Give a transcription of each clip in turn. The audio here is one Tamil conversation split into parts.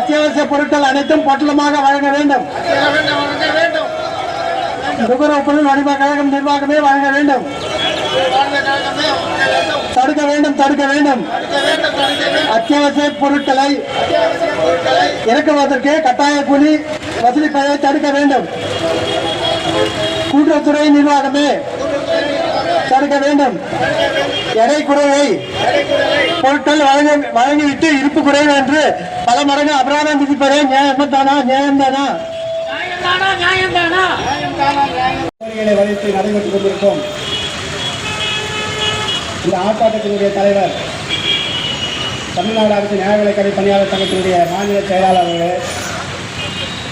அத்தியாவசிய பொருட்கள் அனைத்தும் பொட்டலமாக வழங்க வேண்டும். நுகர்வோர் பொருள் வணிக கழகம் நிர்வாகமே வழங்க வேண்டும். தடுக்க வேண்டும் தடுக்க வேண்டும். அத்தியாவசிய பொருட்களை இறக்குவதற்கு கட்டாய கூலி வசூலிப்பதை தடுக்க வேண்டும். கூட்டுறவுத்துறை நிர்வாகமே தடுக்க வேண்டும். எடை குறைவை பொருட்கள் வழங்க வழங்கிவிட்டு இருப்பு குறைவு என்று பல மடங்கு அபராதம் விதிப்பதே நியாயம் தானா நியாயம் தானா நடைபெற்றுக் கொண்டிருக்கும் இந்த ஆர்ப்பாட்டத்தினுடைய தலைவர் தமிழ்நாடு அரசு நியாய விலைக்கடை பணியாளர் சங்கத்தினுடைய மாநில செயலாளர் அவர்களே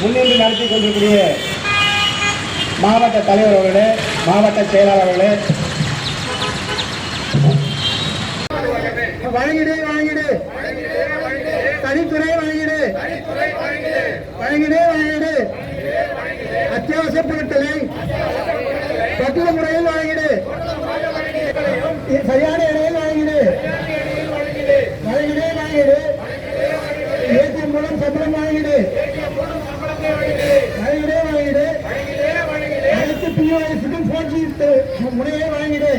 முன்னின்று நடத்தி கொண்டிருக்கூடிய மாவட்ட தலைவர் அவர்களே மாவட்ட செயலாளர் அவர்களே வழங்கிடு வழங்கிடு தனித்துறை வழங்கிடு. வழங்கிடு. வழங்கிடு. அத்தியாவசிய பொருட்களை பட்டுவ முறையில் வழங்கிடு. சரியான இடையில் வழங்கிடு. வழங்கிடு வழங்கிடு. ஏடிஎம் மூலம் சம்பளம் வழங்கிடு. வழங்கிடு வழங்கிடு. அனைத்து பிஓஎஸ்க்கும் போன் முறையை வழங்கிடு.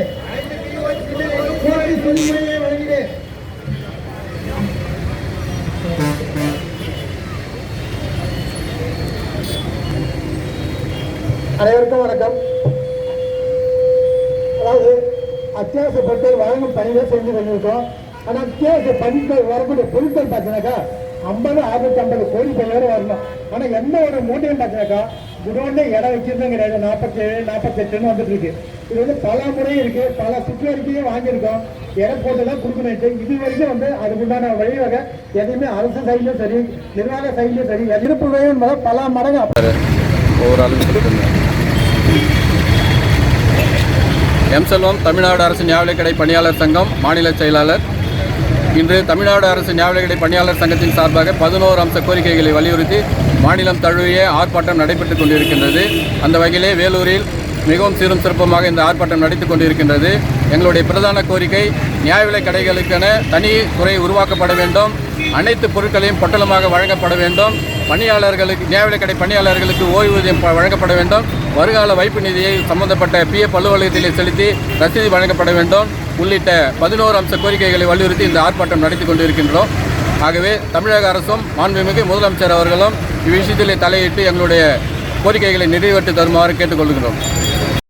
போன் முறையை வழங்கிடு. அனைவருக்கும் வணக்கம். அதாவது அத்தியாவசிய பொருட்கள் வழங்கும் பணிகள் செஞ்சு கொண்டிருக்கோம் ஆனால் அத்தியாவசிய பணிகள் வரக்கூடிய பொருட்கள் பார்த்தீங்கன்னாக்கா ஐம்பது அறுநூத்தி ஐம்பது கோடி ரூபாய் வரணும். ஆனால் என்ன ஒரு மூட்டையும் பார்த்தீங்கன்னாக்கா குடோன்ல இடம் வச்சிருந்தோம் கிடையாது. நாற்பத்தேழு நாற்பத்தெட்டுன்னு வந்துட்டு இருக்கு இது வந்து பல முறை இருக்கு. பல சுற்றறிக்கையும் வாங்கியிருக்கோம். இடம் போட்டுதான் கொடுக்கணும் இது வரைக்கும் வந்து அதுக்குண்டான வழிவகை எதையுமே அரசு சைட்லயும் சரி நிர்வாக சைட்லயும் சரி எதிர்ப்பு விளைவு பல மடங்கு ஓவராலும் சொல்லுங்கள் எம் செல்வம் தமிழ்நாடு அரசு நியாயவிலைக்கடை பணியாளர் சங்கம் மாநில செயலாளர். இன்று தமிழ்நாடு அரசு நியாயவிலைக்கடை பணியாளர் சங்கத்தின் சார்பாக பதினோரு அம்ச கோரிக்கைகளை வலியுறுத்தி மாநிலம் தழுவிய ஆர்ப்பாட்டம் நடைபெற்றுக் கொண்டிருக்கின்றது. அந்த வகையிலே வேலூரில் மிகவும் சீரும் சிறப்புமாக இந்த ஆர்ப்பாட்டம் நடைத்துக் கொண்டிருக்கின்றது. எங்களுடைய பிரதான கோரிக்கை நியாய விலைக் கடைகளுக்கென தனி துறை உருவாக்கப்பட வேண்டும். அனைத்து பொருட்களையும் பொட்டலமாக வழங்கப்பட வேண்டும். பணியாளர்களுக்கு நியாய விலை கடை பணியாளர்களுக்கு ஓய்வூதியம் ப- வழங்கப்பட வேண்டும். வருகால வைப்பு நிதியை சம்பந்தப்பட்ட பிஎஃப் அலுவலகத்திலே செலுத்தி ரசீது வழங்கப்பட வேண்டும். உள்ளிட்ட பதினோரு அம்ச கோரிக்கைகளை வலியுறுத்தி இந்த ஆர்ப்பாட்டம் நடத்தி கொண்டிருக்கின்றோம். ஆகவே தமிழக அரசும் மாண்புமிகு முதலமைச்சர் அவர்களும் இவ்விஷயத்திலே தலையிட்டு எங்களுடைய கோரிக்கைகளை நிறைவேற்றி தருமாறு கேட்டுக்கொள்கிறோம்